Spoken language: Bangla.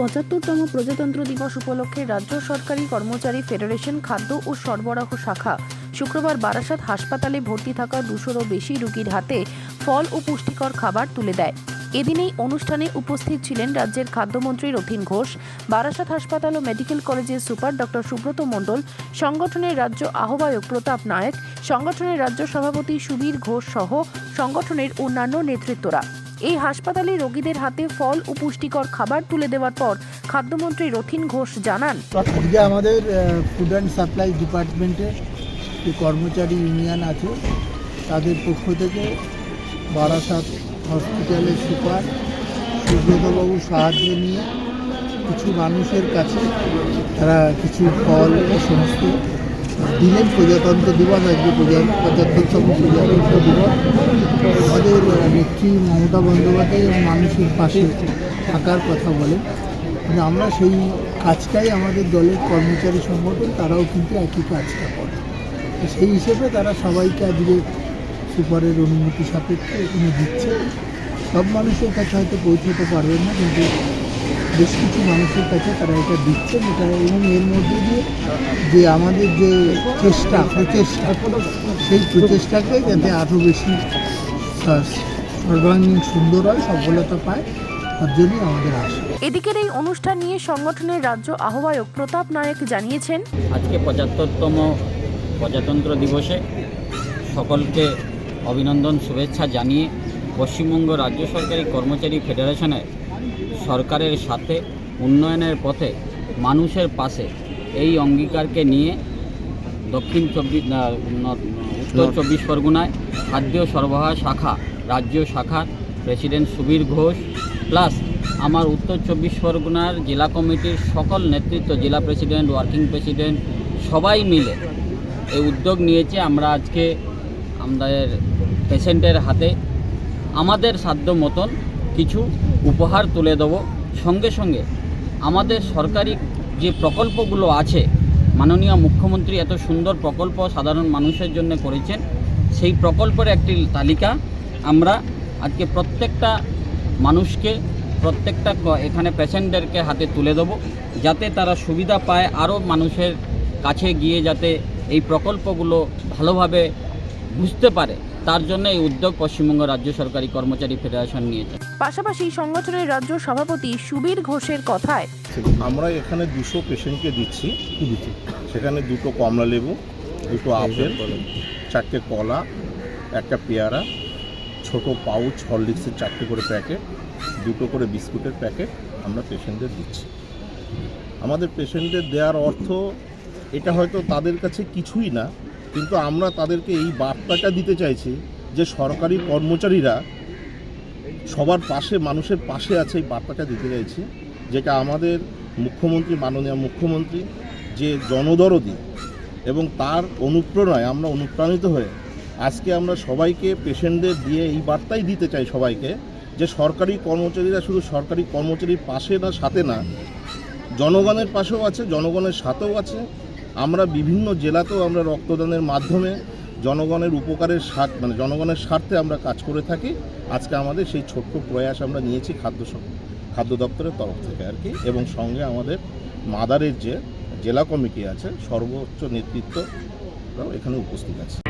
পঁচাত্তরতম প্রজাতন্ত্র দিবস উপলক্ষে রাজ্য সরকারি কর্মচারী ফেডারেশন খাদ্য ও সরবরাহ শাখা শুক্রবার বারাসাত হাসপাতালে ভর্তি থাকা দুশোরও বেশি রুগীর হাতে ফল ও পুষ্টিকর খাবার তুলে দেয়। এদিনেই অনুষ্ঠানে উপস্থিত ছিলেন রাজ্যের খাদ্যমন্ত্রী রথীন ঘোষ, বারাসাত হাসপাতাল ও মেডিকেল কলেজের সুপার ডক্টর সুব্রত মণ্ডল, সংগঠনের রাজ্য আহ্বায়ক প্রতাপ নায়ক, সংগঠনের রাজ্য সভাপতি সুবীর ঘোষ সহ সংগঠনের অন্যান্য নেতৃত্বরা। এই হাসপাতালে রোগীদের হাতে ফল ও পুষ্টিকর খাবার তুলে দেওয়ার পর খাদ্যমন্ত্রী রথীন ঘোষ জানান। আমাদের ফুড অ্যান্ড সাপ্লাই ডিপার্টমেন্টে যে কর্মচারী ইউনিয়ন আছে, তাদের পক্ষ থেকে বারাসাত হসপিটালের সুপার সুব্রতবাবু সাহায্য নিয়ে কিছু মানুষের কাছে তারা কিছু ফল ও সমস্ত দিলেন প্রজাতন্ত্র দিবস, আজকে প্রজা প্রজাতন্ত্র দিবস নেত্রী মমতা বন্দ্যোপাধ্যায় এবং মানুষের পাশে থাকার কথা বলে। আমরা সেই কাজটাই আমাদের দলের কর্মচারী সংগঠন, তারাও কিন্তু একই কাজটা করে। সেই হিসেবে তারা সবাইকে আজকে সুপারের অনুমতি সাপেক্ষে এখানে দিচ্ছে। সব মানুষের কাছে হয়তো পৌঁছতে পারবে না, কিন্তু বেশ কিছু মানুষের কাছে তারা এটা দিচ্ছেন এটা এবং এর মধ্যে দিয়ে যে আমাদের যে চেষ্টা, প্রচেষ্টা, সেই প্রচেষ্টাকে যাতে আরও বেশি সর্বাঙ্গীন সুন্দর হয় সফলতা পায় তার জন্যই আমাদের আশা। এদিকের এই অনুষ্ঠান নিয়ে সংগঠনের রাজ্য আহ্বায়ক প্রতাপ নায়ক জানিয়েছেন আজকে পঁচাত্তরতম প্রজাতন্ত্র দিবসে সকলকে অভিনন্দন শুভেচ্ছা জানিয়ে পশ্চিমবঙ্গ রাজ্য সরকারি কর্মচারী ফেডারেশনের সরকারের সাথে উন্নয়নের পথে মানুষের পাশে এই অঙ্গীকারকে নিয়ে দক্ষিণ চব্বিশ উত্তর। চব্বিশ পরগনায় খাদ্য সরবরাহ শাখা রাজ্য শাখার প্রেসিডেন্ট সুবীর ঘোষ, প্লাস আমার উত্তর চব্বিশ পরগনার জেলা কমিটির সকল নেতৃত্ব, জেলা প্রেসিডেন্ট, ওয়ার্কিং প্রেসিডেন্ট, সবাই মিলে এই উদ্যোগ নিয়েছে আমরা আজকে আমাদের পেশেন্টের হাতে। আমাদের সাধ্য মতন কিছু উপহার তুলে দেবো। সঙ্গে সঙ্গে আমাদের সরকারি যে প্রকল্পগুলো আছে, মাননীয় মুখ্যমন্ত্রী এত সুন্দর প্রকল্প সাধারণ মানুষের জন্য করেছেন, সেই প্রকল্পের একটি তালিকা আমরা আজকে প্রত্যেকটা মানুষকে প্রত্যেকটা এখানে পেশেন্টদেরকে হাতে তুলে দেবো যাতে তারা সুবিধা পায় আরও মানুষের কাছে গিয়ে যাতে এই প্রকল্পগুলো ভালোভাবে বুঝতে পারে। তার জন্য এই উদ্যোগ পশ্চিমবঙ্গ রাজ্য সরকারি কর্মচারী ফেডারেশন নিয়েছে। পাশাপাশি সংগঠনের রাজ্য সভাপতি সুবীর ঘোষের কথায় আমরা এখানে দুশো পেশেন্টকে দিচ্ছি। সেখানে দুটো কমলা লেবু দুটো আপেল চারটে কলা একটা পেয়ারা ছোট পাউচ হরলিক্সের চারটে করে প্যাকেট, দুটো করে বিস্কুটের প্যাকেট আমরা পেশেন্টদের দিচ্ছি। আমাদের পেশেন্টদের দেওয়ার অর্থ, এটা হয়তো তাদের কাছে কিছুই না, কিন্তু আমরা তাদেরকে এই বার্তাটা দিতে চাইছি যে সরকারি কর্মচারীরা সবার পাশে, মানুষের পাশে আছে এই বার্তাটা দিতে চাইছি, যেটা আমাদের মুখ্যমন্ত্রী, মাননীয় মুখ্যমন্ত্রী যে জনদরদি এবং তার অনুপ্রেরণায় আমরা অনুপ্রাণিত হয়ে আজকে আমরা সবাইকে পেশেন্টদের দিয়ে এই বার্তাই দিতে চাই সবাইকে যে সরকারি কর্মচারীরা শুধু সরকারি কর্মচারীর পাশে না, সাথে না, জনগণের পাশেও আছে, জনগণের সাথেও আছে। আমরা বিভিন্ন জেলাতেও আমরা রক্তদানের মাধ্যমে জনগণের উপকারের স্বার্থ মানে জনগণের স্বার্থে আমরা কাজ করে থাকি। আজকে আমাদের সেই ছোট্ট প্রয়াস আমরা নিয়েছি খাদ্য খাদ্য দপ্তরের তরফ থেকে আর কি। এবং সঙ্গে আমাদের মাদারের যে জেলা কমিটি আছে, সর্বোচ্চ নেতৃত্ব এখানে উপস্থিত আছে।